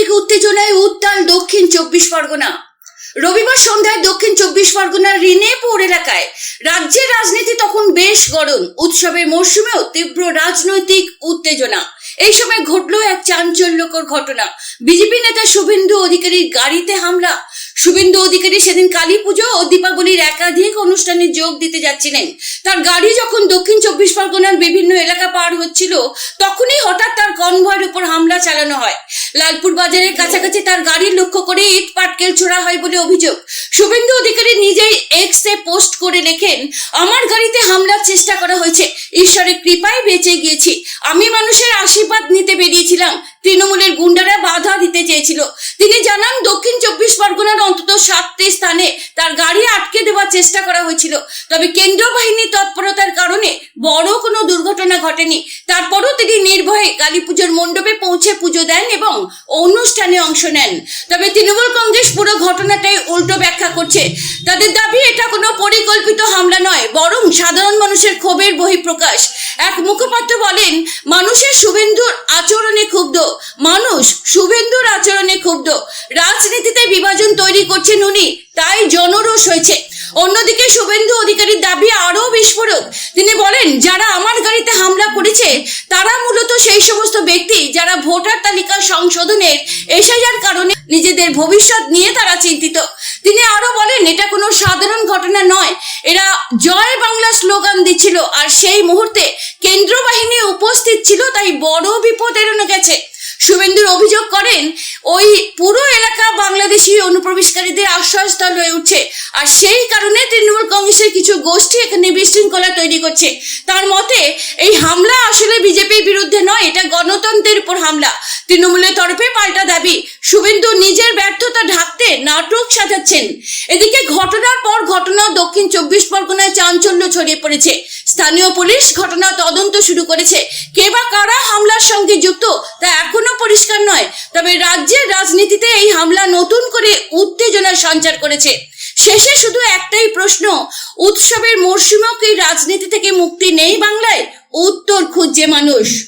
রাজনৈতিক উত্তেজনায় উত্তাল দক্ষিণ চব্বিশ পরগনা। রবিবার সন্ধ্যায় দক্ষিণ চব্বিশ পরগনার রিনেপুর এলাকায় রাজ্যের রাজনীতি তখন বেশ গরম। উৎসবের মরশুমেও তীব্র রাজনৈতিক উত্তেজনা। এই সময় ঘটল এক চাঞ্চল্যকর ঘটনা। বিজেপি নেতা শুভেন্দু অধিকারীর গাড়িতে হামলা শুভেন্দু অধিকারী সেদিন কালী পুজো ও দীপাবলির একাধিক অনুষ্ঠানে যোগ দিতে যাচ্ছিলেন। তার গাড়ি যখন দক্ষিণ চব্বিশ পরগনার বিভিন্ন এলাকা পার হচ্ছিল, তখনই হঠাৎ তার কনভয়ের উপর হামলা চালানো হয়। লালপুর বাজারের কাছাকাছি তার গাড়ি লক্ষ্য করে ইট পাটকেল ছোড়া হয় বলে অভিযোগ। শুভেন্দু অধিকারী নিজেই এক্স পোস্ট করে লেখেন, আমার গাড়িতে হামলার চেষ্টা করা হয়েছে। ঈশ্বরের কৃপায় বেঁচে গিয়েছি। আমি মানুষের আশীর্বাদ নিতে বেরিয়েছিলাম। তৃণমূলের গুন্ডারা বাধা দিতে চেয়েছিল। তিনি জানান, দক্ষিণ চব্বিশ পরগনার অন্তত সাতটি স্থানে তার গাড়ি আটকে দেওয়ার চেষ্টা করা হয়েছিল। তবে কেন্দ্রীয় বাহিনীর তৎপরতার কারণে বড় কোনো দুর্ঘটনা ঘটেনি। তারপরও তিনি নির্ভয়ে কালী পুজোর মণ্ডপে পৌঁছে পুজো দেন এবং অনুষ্ঠানে অংশ নেন। তবে তৃণমূল কংগ্রেস পুরো ঘটনাটাই উল্টো ব্যাখ্যা করছে। তাদের দাবি, এটা কোনো পরিকল্পিত হামলা নয়, বরং সাধারণ মানুষের ক্ষোভের বহিঃপ্রকাশ। এক মুখপাত্র বলেন, মানুষের শুভেন্দুর আচরণে ক্ষুব্ধ। মানুষ শুভেন্দুর আচরণে ক্ষুব্ধ। রাজনীতিতে বিভাজন তৈরি করছেন উনি, তাই জনরোষ হয়েছে। অন্যদিকে শুভেন্দু অধিকারীর দাবি আরও বিস্ফোরক। তিনি বলেন, যারা আমার গাড়িতে হামলা করেছে, তারা মূলত সেই সমস্ত ব্যক্তি যারা ভোটার তালিকা সংশোধনের এসআইআর কারণে নিজেদের ভবিষ্যৎ নিয়ে তারা চিন্তিত। তিনি আরও বলেন, এটা কোনো সাধারণ ঘটনা নয়। এরা জয় বাংলা স্লোগান দিচ্ছিল আর সেই মুহূর্তে কেন্দ্র বাহিনী উপস্থিত ছিল, তাই বড় বিপদ এড়ানো গেছে। শুভেন্দুর অভিযোগ করেন, ওই পুরো এলাকা বাংলাদেশি অনুপ্রবেশকারীদের আশ্রয়স্থল হয়ে উঠছে। আর সেই কারণে তৃণমূল কংগ্রেসের কিছু গোষ্ঠী এখানে বিশৃঙ্খলা তৈরি করছে। তার মতে, এই হামলা আসলে বিজেপির বিরুদ্ধে নয়, এটা গণতন্ত্রের উপর হামলা। তৃণমূলের তরফে পাল্টা দাবি। শুভেন্দু নিজের ব্যর্থতা ঢাকতে নাটক সাজাচ্ছেন। এদিকে ঘটনার পর ঘটনা দক্ষিণ চব্বিশ পরগনায় চাঞ্চল্য ছড়িয়ে পড়েছে। স্থানীয় পুলিশ ঘটনা তদন্ত শুরু করেছে। কে বা কারা হামলার সঙ্গে যুক্ত, তা এখনও পরিষ্কার নয়। তবে রাজ্যের রাজনীতিতে এই হামলা নতুন করে উত্তেজনার সঞ্চার করেছে। শেষে শুধু একটাই প্রশ্ন, উৎসবের মরশুমেও কি রাজনীতি থেকে মুক্তি নেই বাংলায়? উত্তর, খুঁজছে মানুষ।